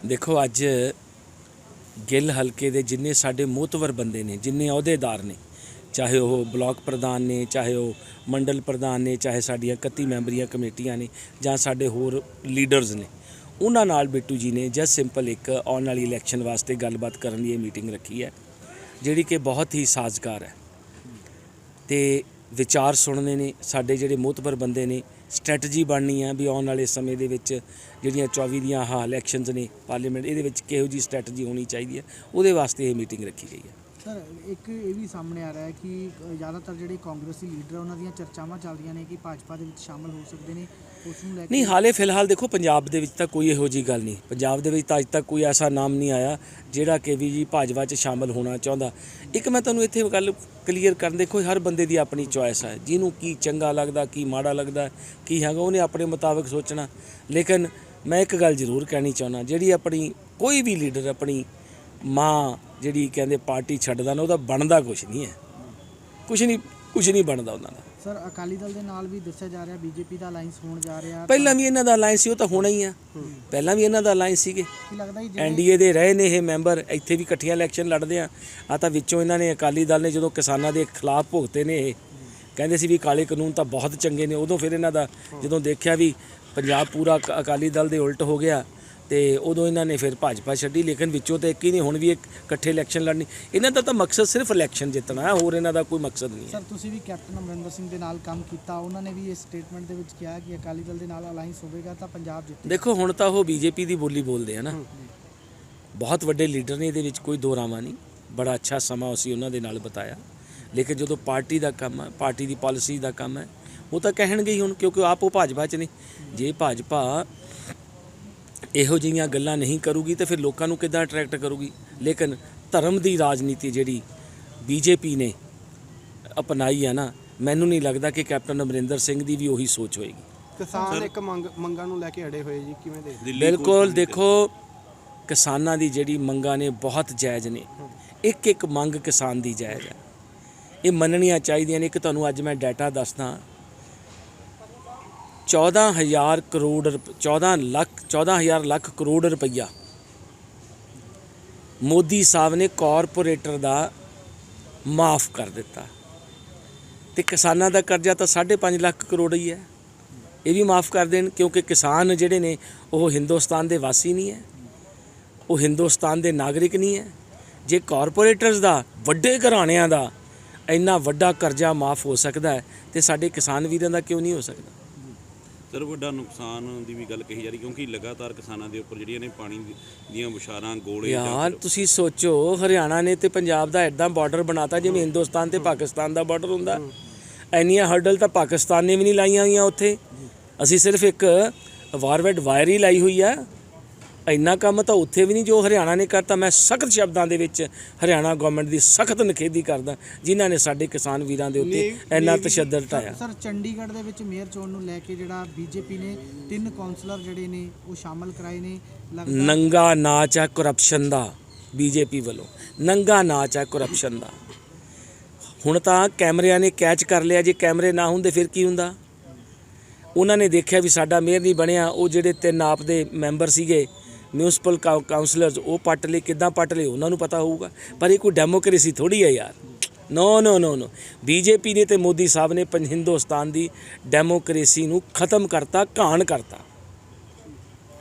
ਦੇਖੋ, ਅੱਜ ਗਿੱਲ ਹਲਕੇ ਦੇ ਜਿੰਨੇ ਸਾਡੇ ਮੋਤਵਰ ਬੰਦੇ ਨੇ, ਜਿੰਨੇ ਅਹੁਦੇਦਾਰ ਨੇ, ਚਾਹੇ ਉਹ ਬਲਾਕ ਪ੍ਰਧਾਨ ਨੇ, ਚਾਹੇ ਉਹ ਮੰਡਲ ਪ੍ਰਧਾਨ ਨੇ, ਚਾਹੇ ਸਾਡੀਆਂ 31 ਮੈਂਬਰੀਆਂ ਕਮੇਟੀਆਂ ਨੇ, ਜਾਂ ਸਾਡੇ ਹੋਰ ਲੀਡਰਸ ਨੇ, ਉਹਨਾਂ ਨਾਲ ਬਿੱਟੂ ਜੀ ਨੇ ਜਸਟ ਸਿੰਪਲ ਇੱਕ ਆਉਣ ਵਾਲੀ ਇਲੈਕਸ਼ਨ ਵਾਸਤੇ ਗੱਲਬਾਤ ਕਰਨ ਦੀ ਇਹ ਮੀਟਿੰਗ ਰੱਖੀ ਹੈ, ਜਿਹੜੀ ਕਿ ਬਹੁਤ ਹੀ ਸਾਜ਼ਗਾਰ ਹੈ। ਤੇ ਵਿਚਾਰ ਸੁਣਨੇ ਨੇ, ਸਾਡੇ ਜਿਹੜੇ ਮੋਤਵਰ ਬੰਦੇ ਨੇ ਸਟ੍ਰੈਟਜੀ ਬਣਨੀ ਆ ਵੀ ਆਉਣ ਵਾਲੇ ਸਮੇਂ ਦੇ ਵਿੱਚ ਜਿਹੜੀਆਂ 24 ਦੀਆਂ ਆਹ ਇਲੈਕਸ਼ਨਸ ਨੇ ਪਾਰਲੀਮੈਂਟ ਇਹਦੇ ਵਿੱਚ ਕਿਹੋ ਜੀ ਸਟ੍ਰੈਟਜੀ ਹੋਣੀ ਚਾਹੀਦੀ ਹੈ, ਉਹਦੇ ਵਾਸਤੇ ਇਹ ਮੀਟਿੰਗ ਰੱਖੀ ਗਈ ਹੈ। ਸਰ, ਇੱਕ ਇਹ ਵੀ ਸਾਹਮਣੇ ਆ ਰਿਹਾ ਹੈ ਕਿ ਜ਼ਿਆਦਾਤਰ ਜਿਹੜੇ ਕਾਂਗਰਸੀ ਲੀਡਰ ਉਹਨਾਂ ਦੀਆਂ ਚਰਚਾਵਾਂ ਚੱਲਦੀਆਂ ਨੇ ਕਿ ਭਾਜਪਾ ਦੇ ਵਿੱਚ ਸ਼ਾਮਲ ਹੋ ਸਕਦੇ ਨੇ। ਉਸ ਨੂੰ ਲੈ ਕੇ ਨਹੀਂ, ਹਾਲੇ ਫਿਲਹਾਲ ਦੇਖੋ, ਪੰਜਾਬ ਦੇ ਵਿੱਚ ਤਾਂ ਕੋਈ ਇਹੋ ਜੀ ਗੱਲ ਨਹੀਂ। ਪੰਜਾਬ ਦੇ ਵਿੱਚ ਤਾਂ ਅੱਜ ਤੱਕ ਕੋਈ ਐਸਾ ਨਾਮ ਨਹੀਂ ਆਇਆ, ਜਿਹੜਾ ਕਿ ਵੀ ਜੀ ਭਾਜਪਾ 'ਚ ਸ਼ਾਮਲ ਹੋਣਾ ਚਾਹੁੰਦਾ। ਇੱਕ ਮੈਂ ਤੁਹਾਨੂੰ ਇੱਥੇ ਗੱਲ ਕਲੀਅਰ ਕਰਨ ਦੇਖੋ, ਹਰ ਬੰਦੇ ਦੀ ਆਪਣੀ ਚੋਇਸ ਹੈ ਜਿਹਨੂੰ ਕੀ ਚੰਗਾ ਲੱਗਦਾ, ਕੀ ਮਾੜਾ ਲੱਗਦਾ, ਕੀ ਹੈਗਾ, ਉਹਨੇ ਆਪਣੇ ਮੁਤਾਬਕ ਸੋਚਣਾ। ਲੇਕਿਨ ਮੈਂ ਇੱਕ ਗੱਲ ਜ਼ਰੂਰ ਕਹਿਣੀ ਚਾਹੁੰਦਾ, ਜਿਹੜੀ ਆਪਣੀ ਕੋਈ ਵੀ ਲੀਡਰ, ਆਪਣੀ ਮਾਂ ਜਿਹੜੀ ਕਹਿੰਦੇ ਪਾਰਟੀ ਛੱਡਦਾ ਨਾ ਉਹਦਾ ਬਣਦਾ ਕੁਝ ਨਹੀਂ ਹੈ। ਕੁਝ ਨਹੀਂ ਕੁਝ ਨਹੀਂ ਬਣਦਾ ਉਹਨਾਂ ਦਾ। ਸਰ ਅਕਾਲੀ ਦਲ ਦੇ ਨਾਲ ਵੀ ਦੱਸਿਆ ਜਾ ਰਿਹਾ ਬੀਜੇਪੀ ਦਾ ਅਲਾਈਅੰਸ ਹੋਣ ਜਾ ਰਿਹਾ ਪਹਿਲਾਂ ਵੀ ਇਹਨਾਂ ਦਾ ਅਲਾਈਅੰਸ ਸੀ ਉਹ ਤਾਂ ਹੋਣਾ ਹੀ ਆ। ਪਹਿਲਾਂ ਵੀ ਇਹਨਾਂ ਦਾ ਅਲਾਈਅੰਸ ਸੀਗੇ। ਕੀ ਲੱਗਦਾ ਜੀ ਜਿਹੜੇ ਐਨਡੀਏ ਦੇ ਰਹੇ ਨੇ ਇਹ ਮੈਂਬਰ ਇੱਥੇ ਵੀ ਇਕੱਠੀਆਂ ਇਲੈਕਸ਼ਨ ਲੜਦੇ ਆ। ਆ ਤਾਂ ਵਿੱਚੋਂ ਇਹਨਾਂ ਨੇ ਅਕਾਲੀ ਦਲ ਨੇ ਜਦੋਂ ਕਿਸਾਨਾਂ ਦੇ ਖਿਲਾਫ ਭੁਗਤੇ ਨੇ ਇਹ ਕਹਿੰਦੇ ਸੀ ਵੀ ਕਾਲੇ ਕਾਨੂੰਨ ਤਾਂ ਬਹੁਤ ਚੰਗੇ ਨੇ। ਉਦੋਂ ਫਿਰ ਇਹਨਾਂ ਦਾ ਜਦੋਂ ਦੇਖਿਆ ਵੀ ਪੰਜਾਬ ਪੂਰਾ ਅਕ- ਅਕਾਲੀ ਦਲ ਦੇ ਉਲਟ ਹੋ ਗਿਆ ਤੇ ਉਦੋਂ ਇਹਨਾਂ ਨੇ ਫਿਰ ਭਾਜਪਾ ਛੱਡੀ ਲੇਕਿਨ ਵਿੱਚੋਂ ਤਾਂ ਇੱਕ ਹੀ ਨਹੀਂ ਹੁਣ ਵੀ ਇੱਕ ਇਕੱਠੇ ਇਲੈਕਸ਼ਨ ਲੜਨੀ। ਇਹਨਾਂ ਦਾ ਤਾਂ ਮਕਸਦ ਸਿਰਫ ਇਲੈਕਸ਼ਨ ਜਿੱਤਣਾ ਹੈ ਹੋਰ ਇਹਨਾਂ ਦਾ ਕੋਈ ਮਕਸਦ ਨਹੀਂ ਹੈ। ਸਰ ਤੁਸੀਂ ਵੀ ਕੈਪਟਨ ਅਮਰਿੰਦਰ ਸਿੰਘ ਦੇ ਨਾਲ ਕੰਮ ਕੀਤਾ ਉਹਨਾਂ ਨੇ ਵੀ ਇਸ ਸਟੇਟਮੈਂਟ ਦੇ ਵਿੱਚ ਕਿਹਾ ਕਿ ਅਕਾਲੀ ਦਲ ਦੇ ਨਾਲ ਅਲਾਈਅੰਸ ਹੋਵੇਗਾ ਤਾਂ ਪੰਜਾਬ ਜਿੱਤੇ ਦੇਖੋ ਹੁਣ ਤਾਂ ਉਹ ਬੀਜੇਪੀ ਦੀ ਬੋਲੀ ਬੋਲਦੇ ਆ ਨਾ। ਬਹੁਤ ਵੱਡੇ ਲੀਡਰ ਨੇ ਇਹਦੇ ਵਿੱਚ ਕੋਈ ਦੋ ਰਾਵਾਂ ਨਹੀਂ। ਬੜਾ ਅੱਛਾ ਸਮਾਂ ਅਸੀਂ ਉਹਨਾਂ ਦੇ ਨਾਲ ਬਤਾਇਆ। ਲੇਕਿਨ ਜਦੋਂ ਪਾਰਟੀ ਦਾ ਕੰਮ ਹੈ ਪਾਰਟੀ ਦੀ ਪਾਲਿਸੀ ਦਾ ਕੰਮ ਹੈ ਉਹ ਤਾਂ ਕਹਿਣਗੇ ਹੀ ਹੁਣ ਕਿਉਂਕਿ ਆਪ ਉਹ ਭਾਜਪਾ 'ਚ ਨੇ। ਜੇ ਭਾਜਪਾ ਇਹੋ ਜਿਹੀਆਂ ਗੱਲਾਂ ਨਹੀਂ ਕਰੂਗੀ ਤੇ ਫਿਰ ਲੋਕਾਂ ਨੂੰ ਕਿੱਦਾਂ ਅਟਰੈਕਟ ਕਰੂਗੀ? ਲੇਕਿਨ ਧਰਮ ਦੀ ਰਾਜਨੀਤੀ ਜਿਹੜੀ ਬੀਜੇਪੀ ਨੇ ਅਪਣਾਈ ਹੈ ਨਾ ਮੈਨੂੰ ਨਹੀਂ ਲੱਗਦਾ ਕਿ ਕੈਪਟਨ ਅਮਰਿੰਦਰ ਸਿੰਘ ਦੀ ਵੀ ਉਹੀ ਸੋਚ ਹੋਏਗੀ। ਕਿਸਾਨ ਇੱਕ ਮੰਗ ਮੰਗਾਂ ਨੂੰ ਲੈ ਕੇ ਅੜੇ ਹੋਏ ਜੀ ਕਿਵੇਂ ਦੇ ਬਿਲਕੁਲ ਦੇਖੋ ਕਿਸਾਨਾਂ ਦੀ ਜਿਹੜੀ ਮੰਗਾਂ ਨੇ ਬਹੁਤ ਜਾਇਜ਼ ਨੇ। ਇੱਕ ਇੱਕ ਮੰਗ ਕਿਸਾਨ ਦੀ ਜਾਇਜ਼ ਹੈ। ਇਹ ਮੰਨਣੀਆਂ ਚਾਹੀਦੀਆਂ ਨੇ। ਕਿ ਤੁਹਾਨੂੰ ਅੱਜ ਮੈਂ ਡਾਟਾ ਦੱਸਦਾ। 14000 ਕਰੋੜ ਰੁਪ- 14 ਲੱਖ 14000 ਲੱਖ ਕਰੋੜ ਰੁਪਈਆ। ਮੋਦੀ ਸਾਹਿਬ ਨੇ ਕਾਰਪੋਰੇਟਰ ਦਾ ਮਾਫ ਕਰ ਦਿੱਤਾ। ਤੇ ਕਿਸਾਨਾਂ ਦਾ ਕਰਜ਼ਾ ਤਾਂ 5.5 ਲੱਖ ਕਰੋੜ ਹੀ ਹੈ। ਇਹ ਵੀ ਮਾਫ ਕਰ ਦੇਣ, ਕਿਉਂਕਿ ਕਿਸਾਨ ਜਿਹੜੇ ਨੇ, ਉਹ ਹਿੰਦੁਸਤਾਨ ਦੇ ਵਾਸੀ ਨਹੀਂ ਹੈ। ਉਹ ਹਿੰਦੁਸਤਾਨ ਦੇ ਨਾਗਰਿਕ ਨਹੀਂ ਹੈ। ਜੇ ਕਾਰਪੋਰੇਟਰਸ ਦਾ, ਵੱਡੇ ਘਰਾਣਿਆਂ ਦਾ ਇੰਨਾ ਵੱਡਾ ਕਰਜ਼ਾ ਮਾਫ ਹੋ ਸਕਦਾ ਹੈ, ਤੇ ਸਾਡੇ ਕਿਸਾਨ ਵੀਰਾਂ ਦਾ ਕਿਉਂ ਨਹੀਂ ਹੋ ਸਕਦਾ? ਸਰ ਵੱਡਾ ਨੁਕਸਾਨ ਦੀ ਵੀ ਗੱਲ ਕਹੀ ਜਾ ਰਹੀ ਕਿਉਂਕਿ ਲਗਾਤਾਰ ਕਿਸਾਨਾਂ ਦੇ ਉੱਪਰ ਜਿਹੜੀਆਂ ਨੇ ਪਾਣੀ ਦੀ- ਦੀਆਂ ਬੁਸ਼ਾਰਾਂ ਗੋਲੇ ਜਾਂ ਯਾਰ ਫਿਰ- ਤੁਸੀਂ ਸੋਚੋ ਹਰਿਆਣਾ ਨੇ ਤੇ ਪੰਜਾਬ ਦਾ ਐਡਾ ਬਾਰਡਰ ਬਣਾਤਾ ਜਿਵੇਂ ਹਿੰਦੁਸਤਾਨ ਤੇ ਪਾਕਿਸਤਾਨ ਦਾ ਬਾਰਡਰ ਹੁੰਦਾ। ਐਨੀਆਂ ਹਰਡਲ ਤਾਂ ਪਾਕਿਸਤਾਨ ਨੇ ਵੀ ਨਹੀਂ ਲਾਈਆਂ ਹੋਈਆਂ ਉੱਥੇ। ਅਸੀਂ ਸਿਰਫ ਇੱਕ ਵਾਰਵੈਡ ਵਾਇਰ ਹੀ ਲਾਈ ਹੋਈ ਆ। ਇੰਨਾ ਕੰਮ ਤਾਂ ਉੱਥੇ ਵੀ ਨਹੀਂ ਜੋ ਹਰਿਆਣਾ ਨੇ ਕਰਤਾ। ਮੈਂ ਸਖਤ ਸ਼ਬਦਾਂ ਦੇ ਵਿੱਚ ਹਰਿਆਣਾ ਗਵਰਨਮੈਂਟ ਦੀ ਸਖਤ ਨਿਖੇਧੀ ਕਰਦਾ ਜਿਨ੍ਹਾਂ ਨੇ ਸਾਡੇ ਕਿਸਾਨ ਵੀਰਾਂ ਦੇ ਉੱਤੇ ਇੰਨਾ ਤਸ਼ੱਦਦ ਢਾਇਆ। ਸਰ ਚੰਡੀਗੜ੍ਹ ਦੇ ਵਿੱਚ ਮੇਅਰ ਚੋਣ ਨੂੰ ਲੈ ਕੇ ਜਿਹੜਾ ਬੀਜੇਪੀ ਨੇ ਤਿੰਨ ਕਾਉਂਸਲਰ ਜਿਹੜੇ ਨੇ ਉਹ ਸ਼ਾਮਲ ਕਰਾਏ ਨੇ। ਨੰਗਾ ਨਾਚ ਹੈ ਕਰਪਸ਼ਨ ਦਾ ਬੀਜੇਪੀ ਵੱਲੋਂ। ਨੰਗਾ ਨਾਚ ਹੈ ਕਰਪਸ਼ਨ ਦਾ। ਹੁਣ ਤਾਂ ਕੈਮਰਿਆਂ ਨੇ ਕੈਚ ਕਰ ਲਿਆ ਜੇ ਕੈਮਰੇ ਨਾ ਹੁੰਦੇ ਫਿਰ ਕੀ ਹੁੰਦਾ? ਉਹਨਾਂ ਨੇ ਦੇਖਿਆ ਵੀ ਸਾਡਾ ਮੇਅਰ ਨਹੀਂ ਬਣਿਆ ਉਹ ਜਿਹੜੇ ਤਿੰਨ ਆਪ ਦੇ ਮੈਂਬਰ ਸੀਗੇ ਮਿਊਨਿਸਪਲ ਕਾਉਂਸਲਰਸ ਉਹ ਪੱਟ ਲਈ ਕਿੱਦਾਂ ਪੱਟ ਲਏ, ਉਹਨਾਂ ਨੂੰ ਪਤਾ ਹੋਊਗਾ। ਪਰ ਇਹ ਕੋਈ ਡੈਮੋਕ੍ਰੇਸੀ ਥੋੜੀ ਹੈ ਯਾਰ। ਨੋ ਨੋ ਨੋ ਨੋ ਬੀਜੇਪੀ ਨੇ ਤੇ ਮੋਦੀ ਸਾਹਿਬ ਨੇ ਪੰਜ ਹਿੰਦੁਸਤਾਨ ਦੀ ਡੈਮੋਕ੍ਰੇਸੀ ਨੂੰ ਖਤਮ ਕਰਤਾ, ਘਾਣ ਕਰਤਾ।